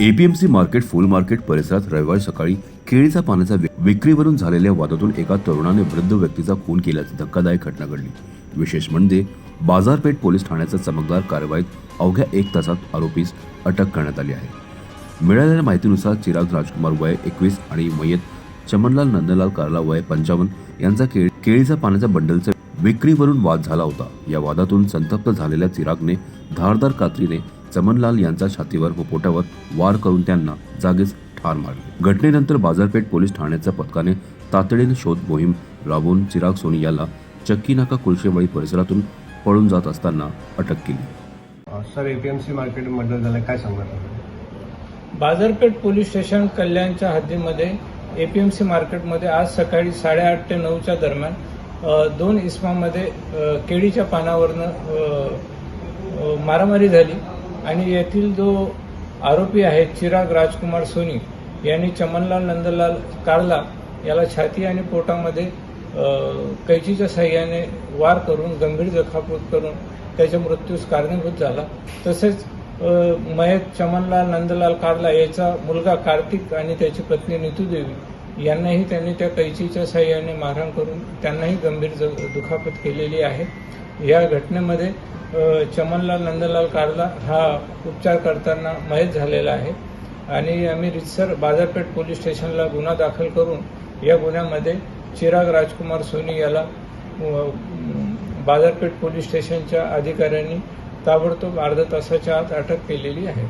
APMC market फुल market परिसरात रविवारी सकाळी केळीचा पाण्याचा विक्रीवरून झालेल्या वादातून एका तरुणाने वृद्ध व्यक्तीचा खून केल्याची धक्कादायक घटना घडली. विशेष म्हणजे बाजारपेठ पोलीस ठाण्याच्या चमकदार कारवाईत अवघ्या एक तासात आरोपीस अटक करण्यात आली आहे. मिळालेल्या माहितीनुसार चिराग राजकुमार वय एकवीस आणि मयत चमनलाल नंदलाल कारला वय पंचावन्न यांचा केळी केळीचा पाण्याच्या बंडलचा विक्रीवरून वाद झाला होता. या वादातून संतप्त झालेल्या चिरागने धारदार कात्रीने चमनलाल यांच्या छातीवर व पोटावर वार करून त्यांना जागीच ठार मारले. घटनेनंतर बाजारपेठ पोलीस ठाण्याच्या पथकाने तातडीने शोध मोहीम राबवून चिराग सोनी याला चक्की नाका कुलशेवाडी परिसरातून पळून जात असताना अटक केली. सर एपीएमसी मार्केट मर्डर झालं काय सांगणार बाजारपेठ पोलीस स्टेशन कल्याणच्या हद्दीमध्ये एपीएमसी मार्केटमध्ये आज सकाळी साडेआठ ते नऊच्या दरम्यान दोन इस्मामध्ये केळीच्या पानावरनं मारामारी झाली. आणि येथील जो आरोपी आहे चिराग राजकुमार सोनी यांनी चमनलाल नंदलाल कारला याला छाती आणि पोटामध्ये कैचीच्या साह्याने वार करून गंभीर जखापूत करून त्याच्या मृत्यूस कारणीभूत झाला. तसेच मयत चमनलाल नंदलाल कारला याचा मुलगा कार्तिक आणि त्याची पत्नी नितू देवी यांनाही त्यांनी त्या कैचीच्या साह्याने मारहाण करून त्यांनाही गंभीर दुखापत केलेली आहे. या घटनेमध्ये चमनलाल नंदलाल कारला हा उपचार करताना मयत झालेला आहे. आणि आम्ही रितसर बाजारपेठ पोलीस स्टेशनला गुन्हा दाखल करून या गुन्ह्यामध्ये चिराग राजकुमार सोनी याला बाजारपेठ पोलीस स्टेशनच्या अधिकाऱ्यांनी ताबडतोब अर्ध्या तासाच्या आत अटक केलेली आहे.